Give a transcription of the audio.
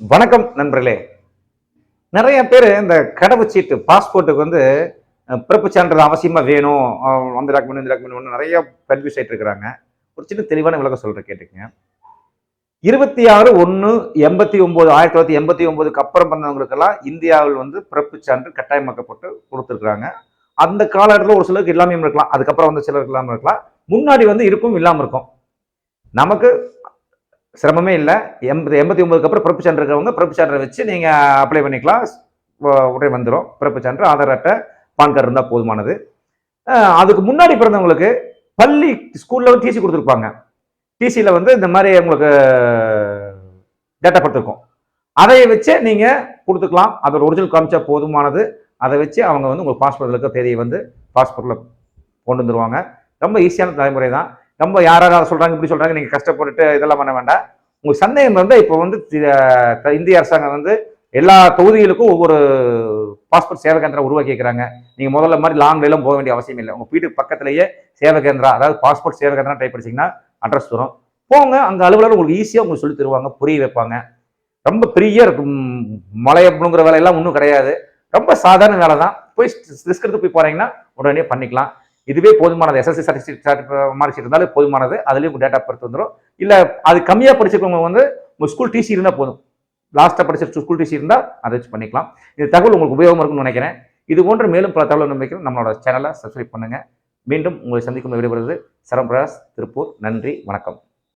வணக்கம் நண்பர்களே. நிறைய பேர் இந்த கடவுச்சீட்டு பாஸ்போர்ட்டுக்கு வந்து பிறப்பு சான்றிதழ் அவசியமாக வேணும் அந்த டாக்குமெண்ட் இந்த டாக்குமெண்ட் நிறைய கன்ஃபியூஸ் ஆகிட்டு இருக்கிறாங்க. ஒரு சின்ன தெளிவான விளக்கம் சொல்கிறேன் கேட்டுக்கங்க. இருபத்தி ஆறு ஒன்று எண்பத்தி ஒம்பது ஆயிரத்தி தொள்ளாயிரத்தி எண்பத்தி ஒன்பதுக்கு அப்புறம் பிறந்தவங்களுக்கெல்லாம் இந்தியாவில் வந்து பிறப்பு சான்று கட்டாயமாக்கப்பட்டு கொடுத்துருக்குறாங்க. அந்த காலகட்டத்தில் ஒரு சிலருக்கு இல்லாமல் இருக்கலாம் அதுக்கப்புறம் வந்து சிலருக்கு இல்லாமல் இருக்கலாம். முன்னாடி வந்து இருக்கும் இல்லாமல் இருக்கும். நமக்கு சிரமமே இல்லை. எண்பது எண்பத்தி ஒம்பதுக்கு அப்புறம் பிறப்பு சான்று இருக்கிறவங்க பிறப்பு சான்றை வச்சு நீங்கள் அப்ளை பண்ணிக்கலாம். உடனே வந்துடும் பிறப்பு சான்று ஆதார் அட்டை பான் கார்டு இருந்தால் போதுமானது. அதுக்கு முன்னாடி பிறந்தவங்களுக்கு பள்ளி ஸ்கூலில் வந்து டிசி கொடுத்துருப்பாங்க. டிசியில் வந்து இந்த மாதிரி உங்களுக்கு டேட்டா கொடுத்துருக்கோம். அதை வச்சு நீங்கள் கொடுத்துக்கலாம். அதோட ஒரிஜினல் காமிச்சா போதுமானது. அதை வச்சு அவங்க வந்து உங்களுக்கு பாஸ்போர்ட்டில் இருக்க தேதியை வந்து பாஸ்போர்ட்டில் கொண்டு வந்துருவாங்க. ரொம்ப ஈஸியான தலைமுறை தான். ரொம்ப யார் யார் சொல்கிறாங்க இப்படி சொல்கிறாங்க நீங்கள் கஷ்டப்பட்டுட்டு இதெல்லாம் பண்ண வேண்டாம். உங்களுக்கு சந்தேகம் வந்து இப்போ வந்து இந்திய அரசாங்கம் வந்து எல்லா தொகுதிகளுக்கும் ஒவ்வொரு பாஸ்போர்ட் சேவை கேந்திரம் உருவாக்கி இருக்கிறாங்க நீங்கள் முதல்ல மாதிரி லாங் எல்லாம் போக வேண்டிய அவசியம் இல்லை. உங்கள் வீட்டுக்கு பக்கத்துலேயே சேவை கேந்திரா அதாவது பாஸ்போர்ட் சேவை கேந்திரம் டைப் படிச்சீங்கன்னா அட்ரஸ் வரும். போங்க அங்கே அலுவலர் உங்களுக்கு ஈஸியாக உங்களுக்கு சொல்லி தருவாங்க புரிய வைப்பாங்க. ரொம்ப பெரிய இருக்கும் மலையை வேலையெல்லாம் ஒன்றும் கிடையாது. ரொம்ப சாதாரண வேலை தான் போய் ரிஸ்க் எடுத்து போய் போறீங்கன்னா உடனே பண்ணிக்கலாம். இதுவே போதுமானது. எஸ்எஸ்சி சர்டிஃபிகேட் மார்க் இருந்தாலே போதுமானது. அதுலேயும் உங்கள் டேட்டா பொறுத்து வந்துடும் இல்லை அது கம்மியாக படிச்சிருக்கவங்க வந்து உங்கள் ஸ்கூல் டிசி இருந்தால் போதும். லாஸ்ட்டாக படிச்ச ஸ்கூல் டிசி இருந்தால் அதை வச்சு பண்ணிக்கலாம். இது தகவல் உங்களுக்கு உபயோகமாக இருக்கும்னு நினைக்கிறேன். இது போன்ற மேலும் பல தகவல் நம்பிக்கை நம்மளோட சேனலை சப்ஸ்கிரைப் பண்ணுங்கள் மீண்டும் உங்களை சந்திக்கும் விடைபெறுவது சரம்பிரகாஷ் திருப்பூர். நன்றி வணக்கம்.